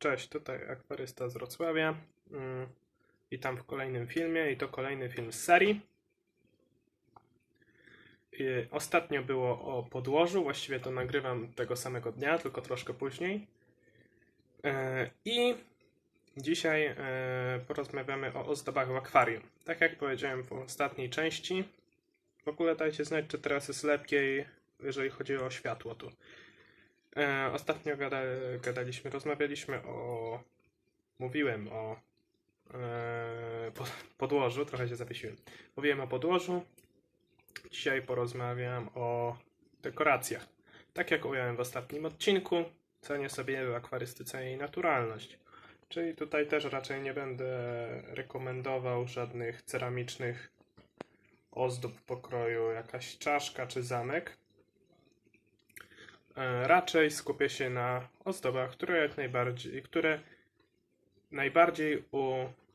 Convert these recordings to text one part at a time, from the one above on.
Cześć, tutaj akwarysta z Wrocławia. Mm, Witam w kolejnym filmie i to kolejny film z serii. Ostatnio było o podłożu, właściwie to nagrywam tego samego dnia, tylko troszkę później. E, I dzisiaj e, porozmawiamy o ozdobach w akwarium. Tak jak powiedziałem w ostatniej części, w ogóle dajcie znać, czy teraz jest lepiej, jeżeli chodzi o światło tu. E, ostatnio gada, gadaliśmy, rozmawialiśmy o. Mówiłem o e, po, podłożu, trochę się zawiesiłem. Mówiłem o podłożu. Dzisiaj porozmawiam o dekoracjach. Tak jak ująłem w ostatnim odcinku, cenię sobie akwarystyce jej naturalność. Czyli tutaj też raczej nie będę rekomendował żadnych ceramicznych ozdób pokroju, jakaś czaszka czy zamek. E, Raczej skupię się na ozdobach, które jak najbardziej, które najbardziej u,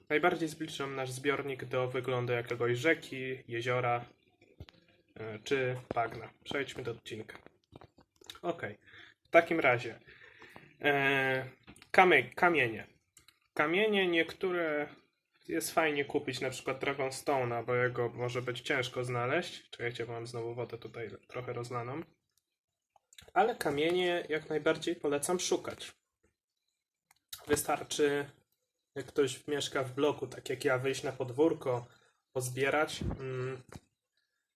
najbardziej zbliżą nasz zbiornik do wyglądu jakiegoś rzeki, jeziora e, czy bagna. Przejdźmy do odcinka. Ok. W takim razie e, kamy, kamienie. Kamienie niektóre jest fajnie kupić, na przykład Dragonstone'a, bo jego może być ciężko znaleźć. Czekajcie, bo mam znowu wodę tutaj trochę rozlaną. Ale kamienie jak najbardziej polecam szukać. Wystarczy, jak ktoś mieszka w bloku, tak jak ja, wyjść na podwórko, pozbierać. Mm,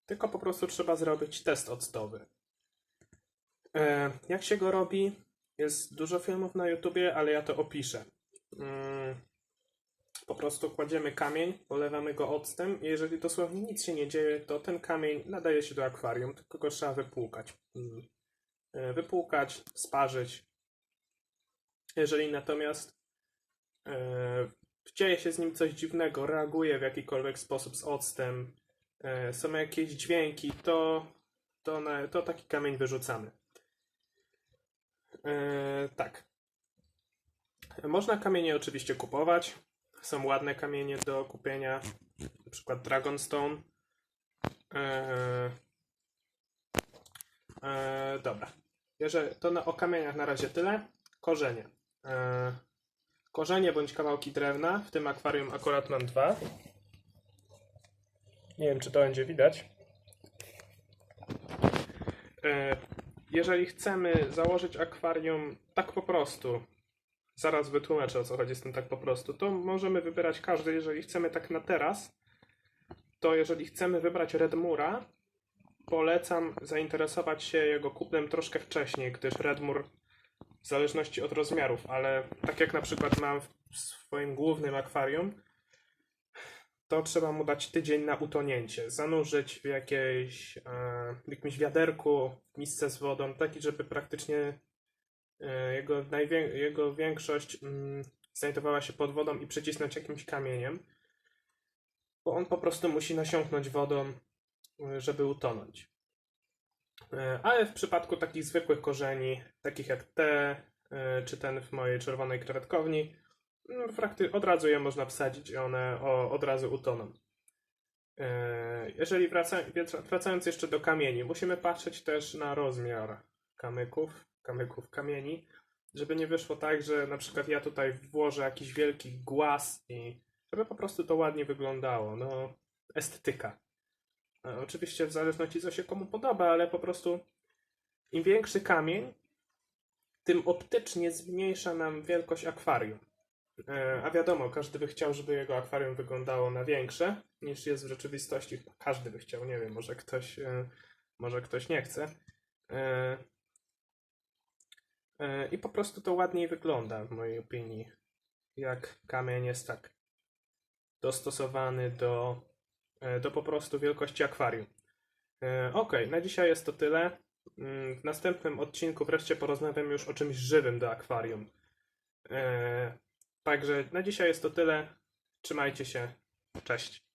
tylko po prostu trzeba zrobić test octowy. E, jak się go robi? Jest dużo filmów na YouTubie, ale ja to opiszę. Mm, po prostu kładziemy kamień, polewamy go octem i jeżeli dosłownie nic się nie dzieje, to ten kamień nadaje się do akwarium, tylko go trzeba wypłukać. Mm wypłukać, sparzyć. Jeżeli natomiast e, dzieje się z nim coś dziwnego, reaguje w jakikolwiek sposób z octem, e, są jakieś dźwięki, to, to, na, to taki kamień wyrzucamy. E, tak. Można kamienie oczywiście kupować. Są ładne kamienie do kupienia, na przykład Dragonstone. E, E, dobra. Jeżeli, to na, o kamieniach na razie tyle. Korzenie. E, korzenie bądź kawałki drewna. W tym akwarium akurat mam dwa. Nie wiem, czy to będzie widać. E, jeżeli chcemy założyć akwarium tak po prostu, zaraz wytłumaczę o co chodzi z tym tak po prostu, to możemy wybierać każdy. Jeżeli chcemy tak na teraz, to jeżeli chcemy wybrać Redmura, polecam zainteresować się jego kupnem troszkę wcześniej, gdyż Redmur w zależności od rozmiarów, ale tak jak na przykład mam w swoim głównym akwarium, to trzeba mu dać tydzień na utonięcie. Zanurzyć w, jakiejś, e, w jakimś wiaderku, misce z wodą, taki, żeby praktycznie e, jego, jego większość mm, znajdowała się pod wodą i przycisnąć jakimś kamieniem, bo on po prostu musi nasiąknąć wodą żeby utonąć. E, Ale w przypadku takich zwykłych korzeni, takich jak te, e, czy ten w mojej czerwonej krewetkowni, no, od razu je można wsadzić i one od razu utoną. E, Jeżeli wraca- wracając jeszcze do kamieni, musimy patrzeć też na rozmiar kamyków, kamyków kamieni, żeby nie wyszło tak, że na przykład ja tutaj włożę jakiś wielki głaz i żeby po prostu to ładnie wyglądało. No, estetyka. E, Oczywiście w zależności co się komu podoba, ale po prostu im większy kamień, tym optycznie zmniejsza nam wielkość akwarium. E, A wiadomo, każdy by chciał, żeby jego akwarium wyglądało na większe niż jest w rzeczywistości. Każdy by chciał, nie wiem, może ktoś, e, może ktoś nie chce. I po prostu to ładniej wygląda, w mojej opinii, jak kamień jest tak dostosowany do do po prostu wielkości akwarium. E, Ok, na dzisiaj jest to tyle. Mm, W następnym odcinku wreszcie porozmawiam już o czymś żywym do akwarium. E, Także na dzisiaj jest to tyle. Trzymajcie się. Cześć.